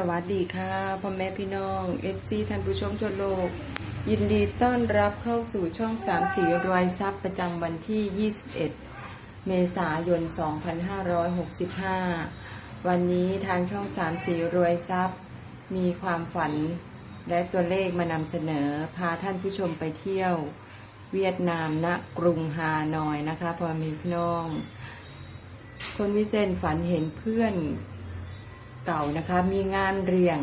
สวัสดีค่ะพ่อแม่พี่น้อง FC ท่านผู้ชมทั่วโลก ยินดีต้อนรับเข้าสู่ช่อง3สีรวยทรัพย์ประจำวันที่ 21 เมษายน 2565 วันนี้ทางช่อง3สีรวยทรัพย์ มีความฝันและตัวเลขมานำเสนอ พาท่านผู้ชมไปเที่ยว เวียดนามณกรุงฮานอยนะคะพ่อแม่พี่น้อง คนวิเศษฝันเห็นเพื่อน เก่านะคะ มีงานเรียง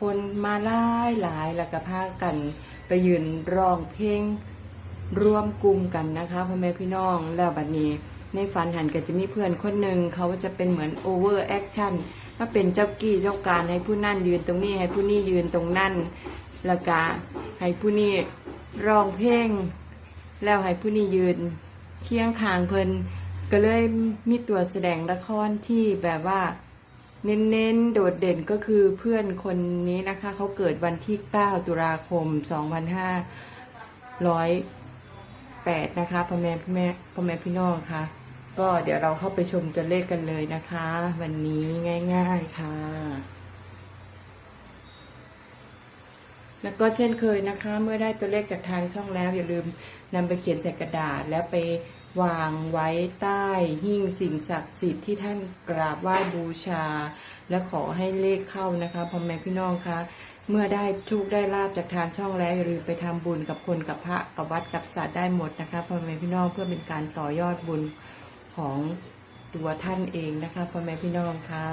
คนมาหลายหลายแล้วก็พากันไปยืนร้องเพลงร่วมกลุ่มกันนะคะพ่อแม่พี่น้องแล้วบัดนี้ในฝันหันก็จะมีเพื่อนคนหนึ่งเขาจะเป็นเหมือนโอเวอร์แอคชั่นมาเป็นเจ้ากี้เจ้าการให้ผู้นั่นยืนตรงนี้ให้ผู้นี้ยืนตรงนั่นแล้วก็ให้ผู้นี้ร้องเพลงแล้วให้ผู้นี้ยืนเคียงทางเพิ่นก็เลยมีตัวแสดงละครที่แบบว่า เน้นๆ โดดเด่นก็คือเพื่อนคนนี้นะคะเขาเกิดวันที่ 9 ตุลาคม 2508 นะคะพ่อแม่พ่อแม่พ่อแม่พี่น้องค่ะ ก็เดี๋ยวเราเข้าไปชมตัวเลขกันเลยนะคะ วันนี้ง่าย ๆค่ะ แล้วก็เช่นเคยนะคะ เมื่อได้ตัวเลขจากทางช่องแล้ว อย่าลืมนำไปเขียนใส่กระดาษแล้วไป วางไว้ใต้หิ้งสิ่งศักดิ์สิทธิ์ที่ท่านกราบไหว้บูชา และขอให้เลขเข้านะคะพ่อแม่พี่น้องคะเมื่อได้โชคได้ลาบจากทางช่องแล้วอย่าลืมไปทำบุญกับคนกับพระกับวัดกับสัตว์ได้หมดนะคะพ่อแม่พี่น้องเพื่อเป็นการต่อยอดบุญของตัวท่านเองนะคะพ่อแม่พี่น้องคะ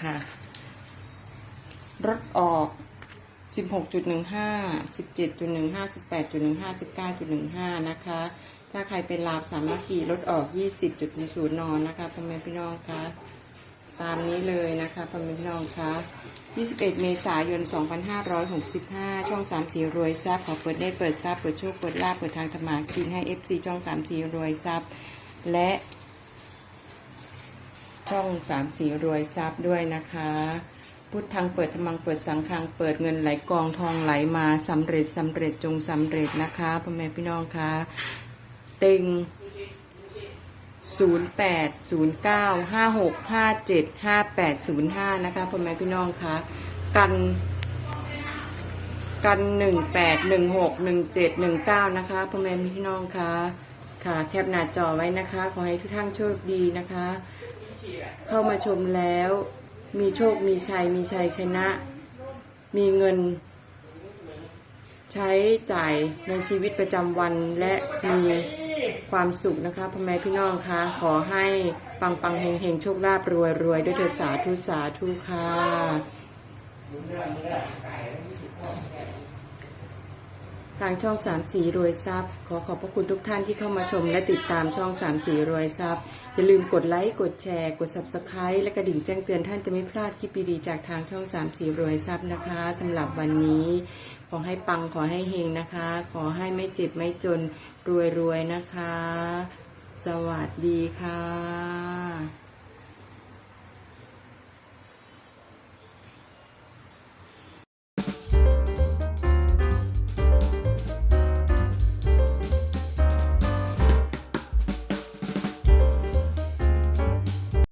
ค่ะรถออก 16.15 17.15 18.15 19.15นะคะ ถ้าใครเป็นลาบสามัคคีรถออก20.00นอนนะคะพ่อแม่พี่น้องคะตามนี้เลยนะคะพ่อแม่พี่น้องคะ21เมษายน2565ช่อง3สีรวยทรัพย์ขอเปิดได้เปิดทรัพย์เปิดโชคเปิดลาบเปิดทางธรรมากินให้ FC ช่อง3สีรวยทรัพย์ และช่อง3สีรวยทรัพย์ด้วยนะคะ พุทธังเปิดธรรมังเปิดสังฆังเปิดเงินไหลกองทองไหลมาสำเร็จสำเร็จจงสำเร็จนะคะพ่อแม่พี่น้องคะเต็งศูนย์แปดศูนย์เก้าห้าหกห้าเจ็ดห้าแปดศูนย์ห้านะคะพ่อแม่พี่น้องคะกันกันหนึ่งแปดหนึ่งหกหนึ่งเจ็ดหนึ่งเก้านะคะพ่อแม่พี่น้องคะค่ะแคปหน้าจอไว้นะคะ ขอให้ทุกท่านโชคดีนะคะ เข้ามาชมแล้ว มีโชค มีชัย มีชัยชนะ มีเงิน ใช้จ่ายในชีวิตประจำวันและมีความสุขนะคะพ่อแม่พี่น้องคะขอให้ปังปังเฮงเฮงโชคลาภรวยรวยด้วยเถิดสาธุสาธุค่ะ ทางช่องสามสีรวยทรัพย์ ขอขอบพระคุณทุกท่านที่เข้ามาชมและติดตามช่องสามสีรวยทรัพย์ อย่าลืมกดไลค์กดแชร์ กด subscribe และกระดิ่งแจ้งเตือนท่านจะไม่พลาดคลิปดีๆจากทางช่องสามสีรวยทรัพย์นะคะสำหรับวันนี้ ขอให้ปังขอให้เฮงนะคะ ขอให้ไม่เจ็บไม่จนรวยๆนะคะ สวัสดีค่ะ